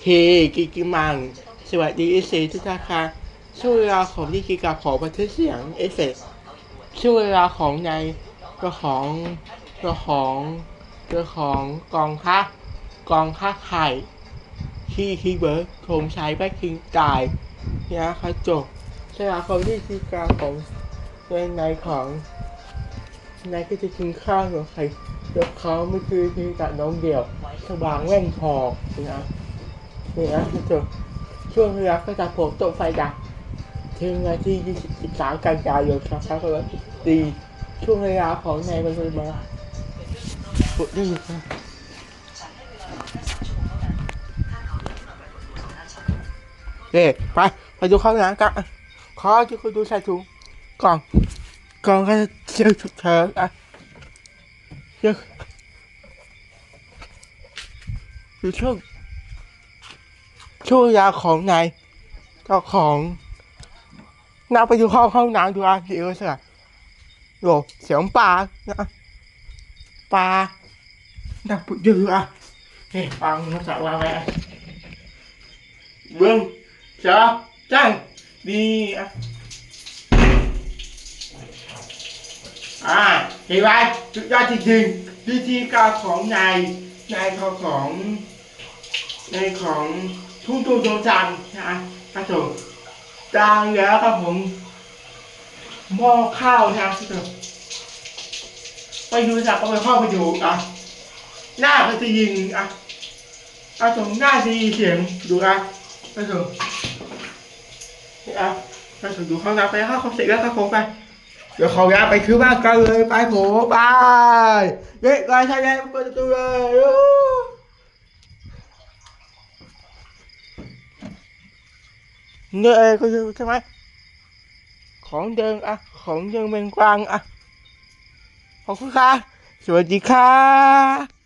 เฮกิกิมัง สวัสดีเอฟซีทุกท่านค่ะช่วงเวลาของที่กิกาขอบันทึกเสียงเอเฟกต์ช่วงเวลาของในเจ้าของเจ้าของเจ้าของกองค้ากองค้าไข่ที่คีเบิร์ดคงใช้แบ็คคิงตายนะคะจบเวลาของที่กิกาของในในของในก็จะกินข้าวกับใครเดี๋ยวเขาไม่คือที่กับน้องเดี่ยวสว่างแว่งพอนะ นี่นะคุณผู้ชมช่วงเวลาก็จะผมตกไฟดับถึงวันที่ 23 กันยายน2564ปีช่วงเวลาของในวันนี้มาปุดนี่นะเด็กไปไปดูข้างหลังกันขอที่คุณดูใส่ถุงกล่องกล่องก็เชื่อฉุกเฉินอะเชื่อดูช่วง ช่วงเวลาของนายเจ้าของนาไปดูห้องห้องน้ำดูอะเดี๋ยวสิโหเสียงปลานะปลาน่าปุดเยอะอะเฮ้ยปลามันจะวางไว้เบิ้งเจ้าจังดีอะอ่าเห็นไหมสุดยอดจริงๆวิธีการของนายนายขาของในของ ทุ่งตูโจจังนะครับผมดังแล้วครับผมหม้อข้าวนะครับไปดูสักก็ไปเข้าไปดูอะหน้าก็จะยิงอะอะตรงหน้าจะยินเสียงดูอะไปถึงนี่อะไปถึงดูข้างหน้าไปข้าคอนเซ็ปต์แล้วครับผมไปเดี๋ยวขอย้ายไปคือบ้านกันเลยไปผมบายเด็กกายชายแดนเปิดประตูเลย เนื้อเองก็อยู่ใช่ไหมของเดิมอะ ของเดิมเป็นกวางอะขอบคุณค่ะ สวัสดีค่ะ